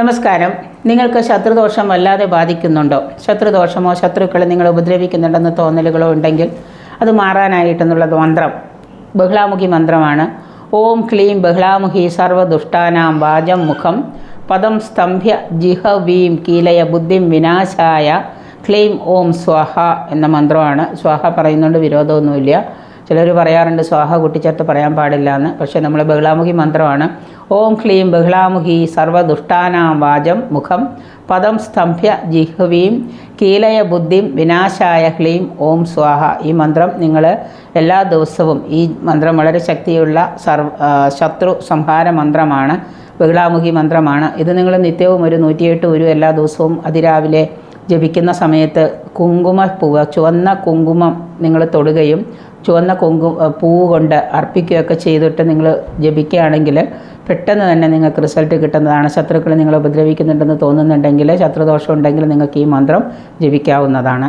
നമസ്കാരം. നിങ്ങൾക്ക് ശത്രുദോഷം വല്ലാതെ ബാധിക്കുന്നുണ്ടോ? ശത്രുദോഷമോ ശത്രുക്കളെ നിങ്ങൾ ഉപദ്രവിക്കുന്നുണ്ടെന്ന് തോന്നലുകളോ ഉണ്ടെങ്കിൽ അത് മാറാനായിട്ടെന്നുള്ളത് മന്ത്രം. ബഹ്ലാമുഖി മന്ത്രമാണ്. ഓം ക്ലീം ബഹ്ലാമുഖി സർവദുഷ്ടാനാം വാചം മുഖം. പദം സ്തംഭ്യ ജിഹ വീം കീലയ ബുദ്ധിം വിനാശായ. ക്ലീം ഓം സ്വാഹ എന്ന മന്ത്രമാണ്. സ്വാഹ പറയുന്നുണ്ട് വിരോധമൊന്നുമില്ല. ചിലർ പറയാറുണ്ട് സ്വാഹ കൂട്ടിച്ചേർത്ത് പറയാൻ പാടില്ല എന്ന് പക്ഷേ നമ്മൾ ബഹ്ലാമുഖി മന്ത്രമാണ്. ഓം ക്ലീം ബഹ്ലാമുഖി സർവദുഷ്ടാനാം വാചം മുഖം പദം സ്തംഭ്യ ജിഹ്വീം കീലയ ബുദ്ധിം വിനാശായ ക്ലീം ഓം സ്വാഹ. ഈ മന്ത്രം നിങ്ങൾ എല്ലാ ദിവസവും ഈ മന്ത്രം വളരെ ശക്തിയുള്ള സർവ ശത്രു സംഹാര മന്ത്രമാണ്. ബഹ്ലാമുഖി മന്ത്രമാണ്. ഇത് നിങ്ങൾ നിത്യവും ഒരു നൂറ്റിയെട്ട് ഒരു എല്ലാ ദിവസവും അതിരാവിലെ ജപിക്കുന്ന സമയത്ത് കുങ്കുമപ്പൂവ് ചുവന്ന കുങ്കുമം നിങ്ങൾ തൊടുകയും ചുവന്ന കുങ്കു പൂവ് കൊണ്ട് അർപ്പിക്കുകയൊക്കെ ചെയ്തിട്ട് നിങ്ങൾ ജപിക്കുകയാണെങ്കിൽ പെട്ടെന്ന് തന്നെ നിങ്ങൾക്ക് റിസൾട്ട് കിട്ടുന്നതാണ്. ശത്രുക്കൾ നിങ്ങളെ ഉപദ്രവിക്കുന്നുണ്ടെന്ന് തോന്നുന്നുണ്ടെങ്കിൽ ശത്രുദോഷം ഉണ്ടെങ്കിൽ നിങ്ങൾക്ക് ഈ മന്ത്രം ജപിക്കാവുന്നതാണ്.